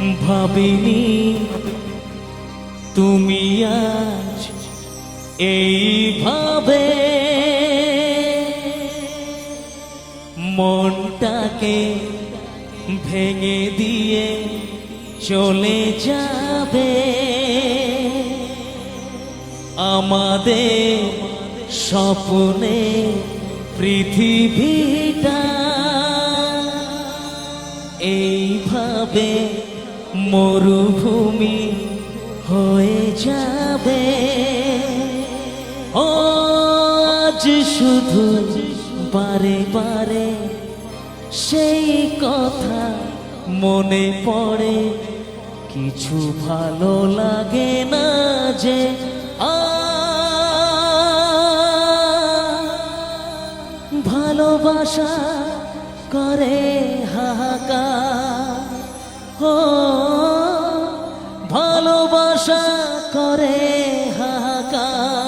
ভাবিনি তুমি আজ এইভাবে মনটাকে ভেঙে দিয়ে চলে যাবে। আমাদের স্বপ্নে পৃথিবীটা এইভাবে মরুভূমি হয়ে যাবে। ও শুধু বারে বারে সেই কথা মনে পড়ে। কিছু ভালো লাগে না যে ভালোবাসা করে হাহাকার। ভালোবাসা করে হাহাকার।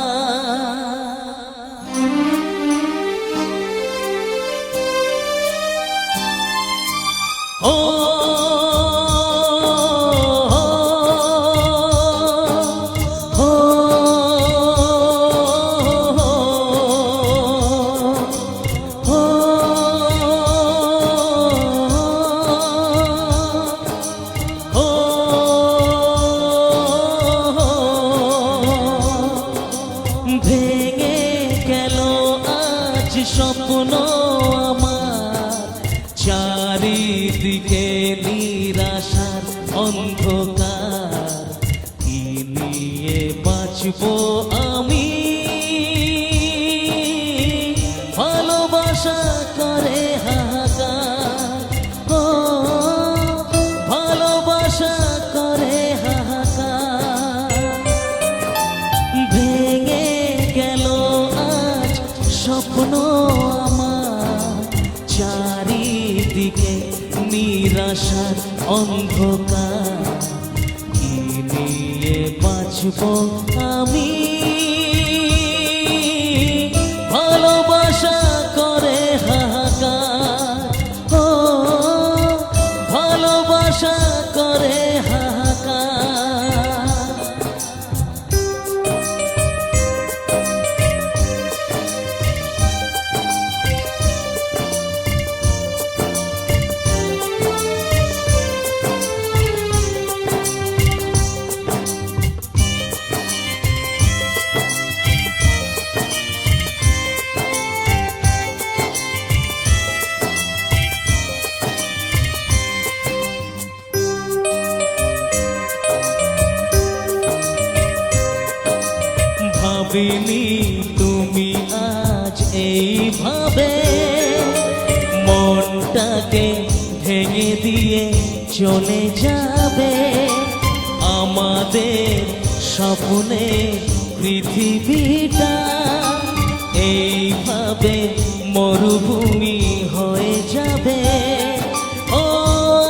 স্বপ্ন আমার। চারিদিকে নিরাশার অন্ধকার। কি নিয়ে বাঁচবো আমি? নিরাশার অন্ধকার। বাঁচব আমি? ভালোবাসা ভাবিনি তুমি আজ এইভাবে মনটাকে ভেঙে দিয়ে চলে যাবে। আমাদের স্বপ্নে পৃথিবীটা এইভাবে মরুভূমি হয়ে যাবে। ও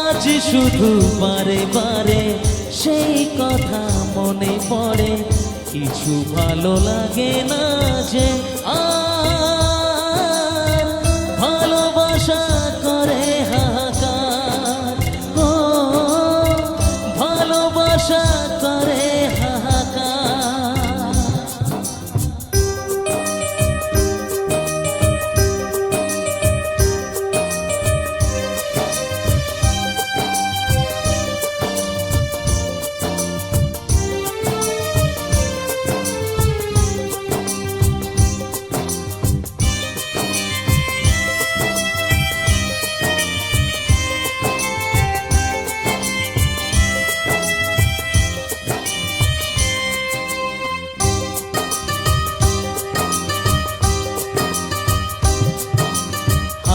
আজ শুধু বারে বারে সেই কথা মনে পড়ে কিছু ভালো লাগে না যে আর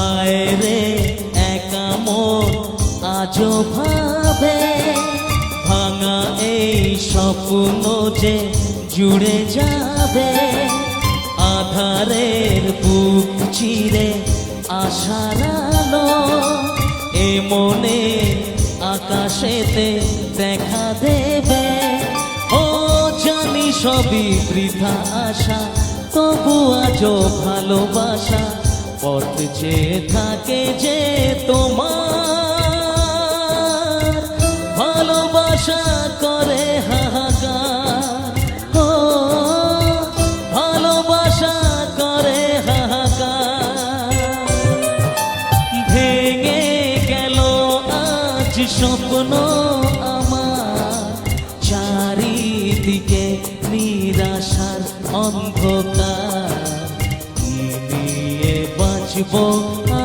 হায় রে একা আজও ভাবে ভাঙা এই স্বপ্ন যে জুড়ে যাবে। আধারের বুক চিরে আশার আলো এ মনে আকাশেতে দেখা দেবে। ও জানি সবই বৃথা আশা, তবু আজও ভালোবাসা পথ যে থাকে যে তোমার, ভালোবাসা করে ভালোবাসা করে ভেঙে গেল স্বপ্ন আমার। চারিদিকে নিরাশার অন্ধকার। কি নিয়ে বাঁচব